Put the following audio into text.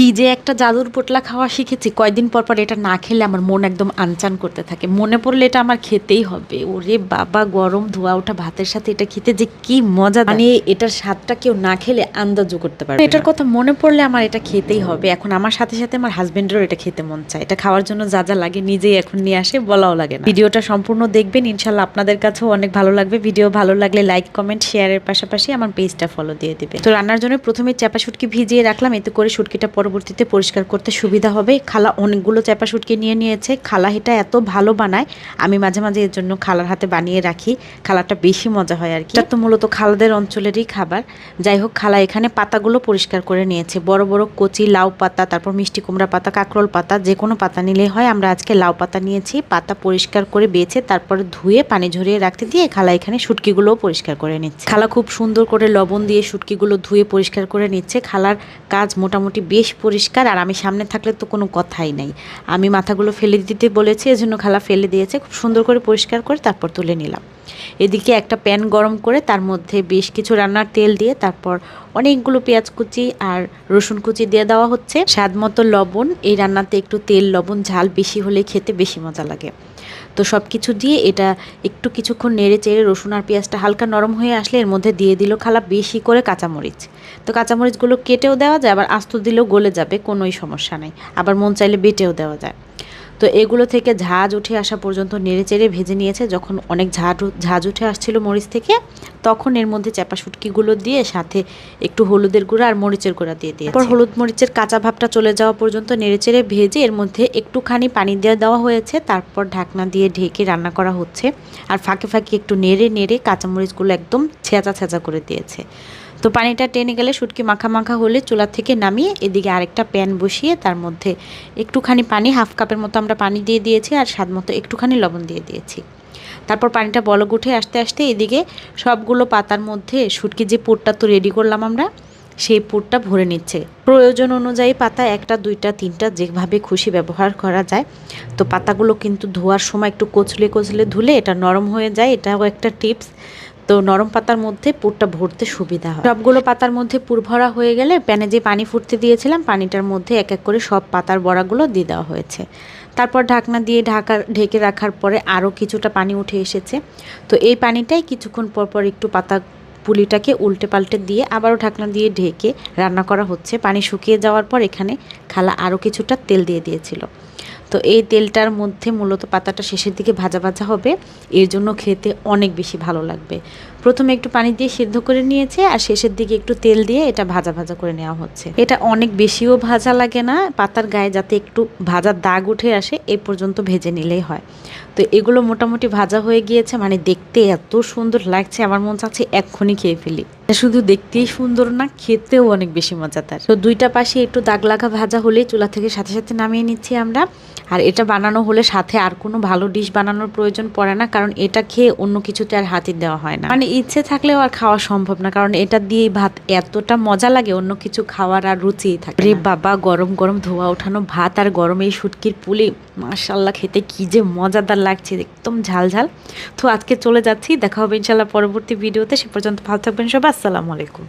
কি যে একটা জাদুর পোটলা খাওয়া শিখেছি কয়দিন পর পর এটা না খেলে আমার মন একদম আনচান করতে থাকে। মনে পড়লে এটা আমার খেতেই হবে। ওরে বাবা গরম ধোয়া ওঠা ভাতের সাথে এটা খেতে যে কি মজা মানে এটার স্বাদটা কেউ না খেলে আন্দাজও করতে পারবে এটার কথা মনে পড়লে আমার এটা খেতেই হবে। এখন আমার সাথে সাথে আমার হাজবেন্ডেরও এটা খেতে মন চায়। এটা খাওয়ার জন্য যা যা লাগে নিজেই এখন নিয়ে আসে বলাও লাগে না। ভিডিওটা সম্পূর্ণ দেখবেন। ইনশাল্লাহ আপনাদের কাছেও অনেক ভালো লাগবে। ভিডিও ভালো লাগলে লাইক কমেন্ট শেয়ারের পাশাপাশি আমার পেজটা ফলো দিয়ে দেবে তো রান্নার জন্য প্রথমে চাপা শুটকি ভিজিয়ে রাখলাম। এতে করে শুটকিটা পরবর্তীতে পরিষ্কার করতে সুবিধা হবে। খালা অনেকগুলো চাপা শুটকি নিয়ে নিয়েছে। খালা এটা এত ভালো বানায়, আমি মাঝে মাঝে এর জন্য খালার হাতে বানিয়ে রাখি। খালাটা বেশি মজা হয় আর কি। তো মূলত খালাদের অঞ্চলেরই খাবার। যাই হোক, খালা এখানে পাতাগুলো পরিষ্কার করে নিয়েছে। বড় বড় কচি, লাউ পাতা, তারপর মিষ্টি কুমড়া পাতা, কাঁকরোল পাতা যে কোনো পাতা নিলে হয়। আমরা আজকে লাউ পাতা নিয়েছি। পাতা পরিষ্কার করে বেছে, তারপরে ধুয়ে পানি ঝরিয়ে রাখতে দিয়ে খালা এখানে শুটকিগুলোও পরিষ্কার করে নিচ্ছে। খালা খুব সুন্দর করে লবণ দিয়ে শুটকিগুলো ধুয়ে পরিষ্কার করে নিচ্ছে। খালার কাজ মোটামুটি বেশ পরিষ্কার আর আমি সামনে থাকলে তো কোনো কথাই নাই। আমি মাথাগুলো ফেলে দিতে বলেছি, এজন্য খালা ফেলে দিয়েছে। খুব সুন্দর করে পরিষ্কার করে তারপর তুলে নিলাম। এদিকে একটা প্যান গরম করে তার মধ্যে বেশ কিছু রান্নার তেল দিয়ে তারপর অনেকগুলো পেঁয়াজ কুচি আর রসুন কুচি দিয়ে দেওয়া হচ্ছে। স্বাদ মতো লবণ, এই রান্নাতে একটু তেল, লবণ, ঝাল বেশি হলে খেতে বেশি মজা লাগে। তো সব কিছু দিয়ে এটা একটু কিছুক্ষণ নেড়ে চেড়ে রসুন আর পেঁয়াজটা হালকা নরম হয়ে আসলে এর মধ্যে দিয়ে দিল খালা বেশি করে কাঁচামরিচ। তো কাঁচামরিচগুলো কেটেও দেওয়া যায়, আবার আস্ত দিলেও গলে যাবে, কোনোই সমস্যা নাই। আবার মন চাইলে বেটেও দেওয়া যায়। তো এগুলো থেকে ঝাঁজ উঠে আসা পর্যন্ত নেড়ে চেড়ে ভেজে নিয়েছে। যখন অনেক ঝাঁজ ঝাঁজ উঠে আসছিল মরিচ থেকে, তখন এর মধ্যে চাপা শুটকিগুলো দিয়ে সাথে একটু হলুদের গুঁড়া আর মরিচের গুঁড়া দিয়ে দিয়ে তারপর হলুদ মরিচের কাঁচা ভাবটা চলে যাওয়া পর্যন্ত নেড়ে চেড়ে ভেজে এর মধ্যে একটুখানি পানি দিয়ে দেওয়া হয়েছে। তারপর ঢাকনা দিয়ে ঢেকে রান্না করা হচ্ছে। আর ফাঁকে ফাঁকে একটু নেড়ে নেড়ে কাঁচামরিচগুলো একদম ছেঁচা ছেঁচা করে দিয়েছে। তো পানিটা টেনে গেলে শুটকি মাখা মাখা হলে চুলা থেকে নামিয়ে এদিকে আরেকটা প্যান বসিয়ে তার মধ্যে একটুখানি পানি, হাফ কাপের মতো আমরা পানি দিয়ে দিয়েছি আর স্বাদ মতো একটুখানি লবণ দিয়ে দিয়েছি। তারপর পানিটা বলক উঠে আসতে আসতে এদিকে সবগুলো পাতার মধ্যে শুটকি যে পুরটা তো রেডি করলাম আমরা, সেই পুরটা ভরে নিচ্ছে। প্রয়োজন অনুযায়ী পাতা একটা, দুইটা, তিনটা যেভাবে খুশি ব্যবহার করা যায়। তো পাতাগুলো কিন্তু ধোয়ার সময় একটু কচলে কচলে ধুলে এটা নরম হয়ে যায়, এটাও একটা টিপস। তো নরম পাতার মধ্যে পুরটা ভরতে সুবিধা হয়। সবগুলো পাতার মধ্যে পুর ভরা হয়ে গেলে প্যানে যে পানি ফুটতে দিয়েছিলাম, পানিটার মধ্যে এক এক করে সব পাতার বড়াগুলো দিয়ে দেওয়া হয়েছে। তারপর ঢাকনা দিয়ে ঢাকা, ঢেকে রাখার পরে আরও কিছুটা পানি উঠে এসেছে। তো এই পানিটাই কিছুক্ষণ পর পর একটু পাতা পুলিটাকে উল্টে পাল্টে দিয়ে আবারও ঢাকনা দিয়ে ঢেকে রান্না করা হচ্ছে। পানি শুকিয়ে যাওয়ার পর এখানে খালা আরও কিছুটা তেল দিয়ে দিয়েছিল। তো এই তেলটার মধ্যে মূলত পাতাটা শেষের দিকে ভাজা ভাজা হবে। এর জন্য খেতে অনেক বেশি ভালো লাগবে। প্রথমে একটু পানি দিয়ে সিদ্ধ করে নিয়েছে আর শেষের দিকে একটু তেল দিয়ে এটা ভাজা ভাজা করে নেওয়া হচ্ছে। এটা অনেক বেশিও ভাজা লাগে না, পাতার গায়ে যাতে একটু ভাজার দাগ উঠে আসে এই পর্যন্ত ভেজে নিলেই হয়। তো এগুলো মোটামুটি ভাজা হয়ে গিয়েছে মানে দেখতে এত সুন্দর লাগছে, আমার মন চাচ্ছে এক্ষুনি খেয়ে ফেলি। শুধু দেখতেই সুন্দর না, খেতেও অনেক বেশি মজাদার। তো দুইটা পাশে একটু দাগ লাগা ভাজা হলেই চুলা থেকে সাথে সাথে নামিয়ে নিচ্ছি আমরা। আর এটা বানানো হলে সাথে আর কোনো ভালো ডিশ বানানোর প্রয়োজন পড়ে না, কারণ এটা খেয়ে অন্য কিছুতে আর হাতির দেওয়া হয় না। মানে ইচ্ছে থাকলেও আর খাওয়া সম্ভব না, কারণ এটা দিয়ে ভাত এতটা মজা লাগে, অন্য কিছু খাওয়ার আর রুচিই থাকে রে বাবা, গরম গরম ধোয়া ওঠানো ভাত আর গরম এই শুটকির পুলি মাশাল্লাহ খেতে কি যে মজাদার লাগছে, একদম ঝাল ঝাল। তো আজকে চলে যাচ্ছি, দেখা হবে ইনশাল্লাহ পরবর্তী ভিডিওতে সে পর্যন্ত ভালো থাকবেন সবাই, আসসালামু আলাইকুম।